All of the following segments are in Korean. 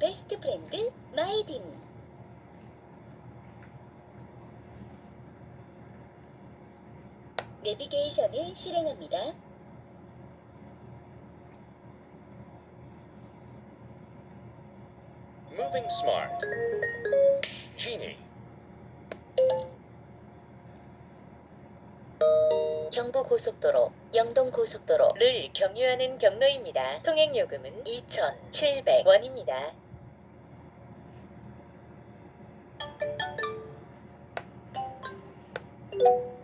베스트 프렌드 마이딘 내비게이션을 실행합니다. Moving smart. Genie. 경부고속도로, 영동고속도로를 경유하는 경로입니다. 통행요금은 2,700원입니다. Thank you.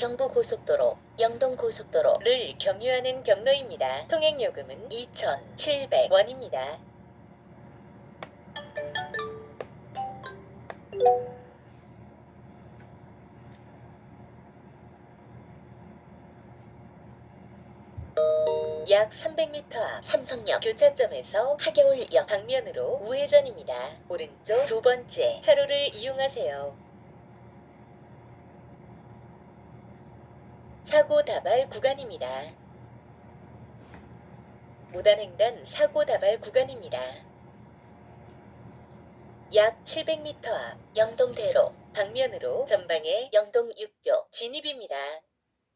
경부고속도로, 영동고속도로를 경유하는 경로입니다. 통행요금은 2,700원입니다. 약 300m 앞 삼성역 교차점에서 하겨울역 방면으로 우회전입니다. 오른쪽 두 번째 차로를 이용하세요. 사고 다발 구간입니다. 무단횡단 사고 다발 구간입니다. 약 700m 앞 영동대로 방면으로 전방에 영동 6교 진입입니다.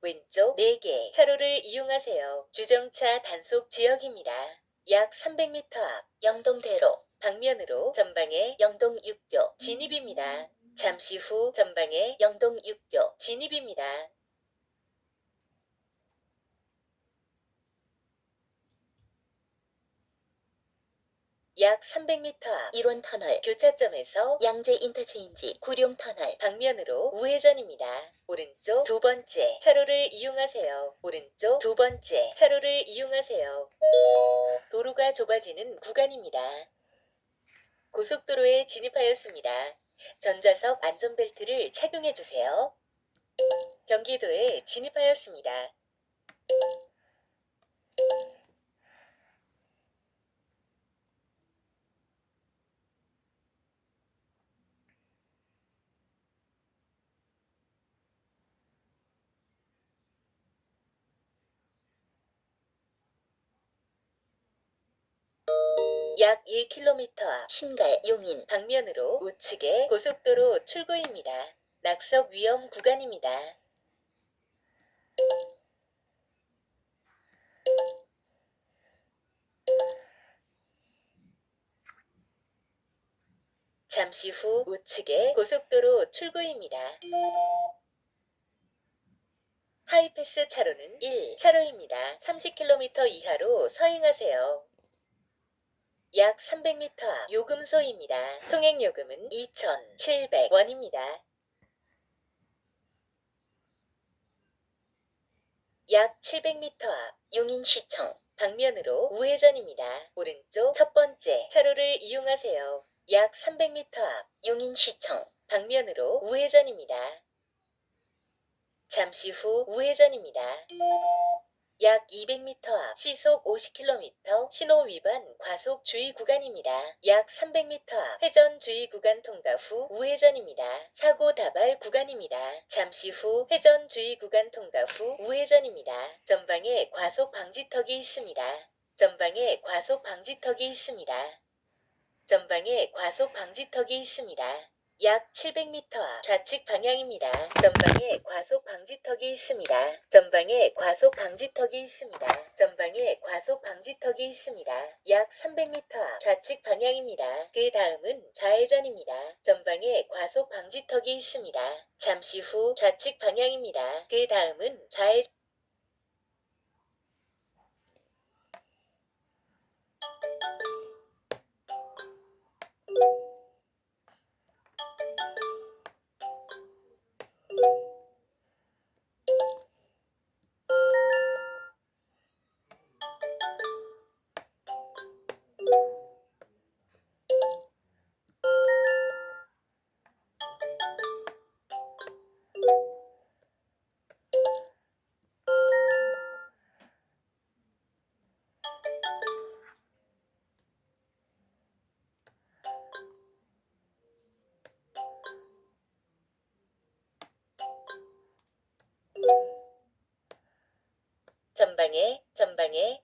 왼쪽 4개 차로를 이용하세요. 주정차 단속 지역입니다. 약 300m 앞 영동대로 방면으로 전방에 영동 6교 진입입니다. 잠시 후 전방에 영동 6교 진입입니다. 약 300m 앞 1원 터널 교차점에서 양재 인터체인지 구룡 터널 방면으로 우회전입니다. 오른쪽 두 번째 차로를 이용하세요. 오른쪽 두 번째 차로를 이용하세요. 도로가 좁아지는 구간입니다. 고속도로에 진입하였습니다. 전좌석 안전벨트를 착용해 주세요. 경기도에 진입하였습니다. 약 1km 앞 신갈 용인 방면으로 우측에 고속도로 출구입니다. 낙석 위험 구간입니다. 잠시 후 우측에 고속도로 출구입니다. 하이패스 차로는 1차로입니다. 30km 이하로 서행하세요. 약 300m 앞 요금소입니다. 통행요금은 2,700원입니다. 약 700m 앞 용인시청 방면으로 우회전입니다. 오른쪽 첫 번째 차로를 이용하세요. 약 300m 앞 용인시청 방면으로 우회전입니다. 잠시 후 우회전입니다. 약 200m 앞 시속 50km 신호 위반 과속 주의 구간입니다. 약 300m 앞 회전 주의 구간 통과 후 우회전입니다. 사고 다발 구간입니다. 잠시 후 회전 주의 구간 통과 후 우회전입니다. 전방에 과속 방지턱이 있습니다. 전방에 과속 방지턱이 있습니다. 전방에 과속 방지턱이 있습니다. 약 700m 앞 좌측 방향입니다. 전방에 과속 방지턱이 있습니다. 전방에 과속 방지턱이 있습니다. 전방에 과속 방지턱이 있습니다. 약 300m 앞 좌측 방향입니다. 그 다음은 좌회전입니다. 전방에 과속 방지턱이 있습니다. 잠시 후 좌측 방향입니다. 그 다음은 좌회 전방에 전방에